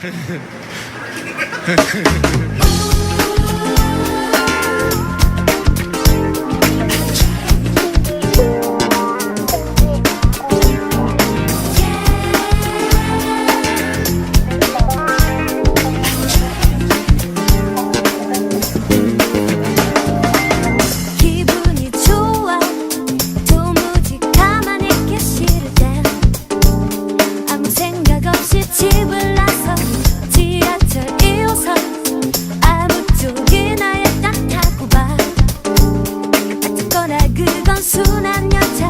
Ha ha ha ha ha. 순한 열차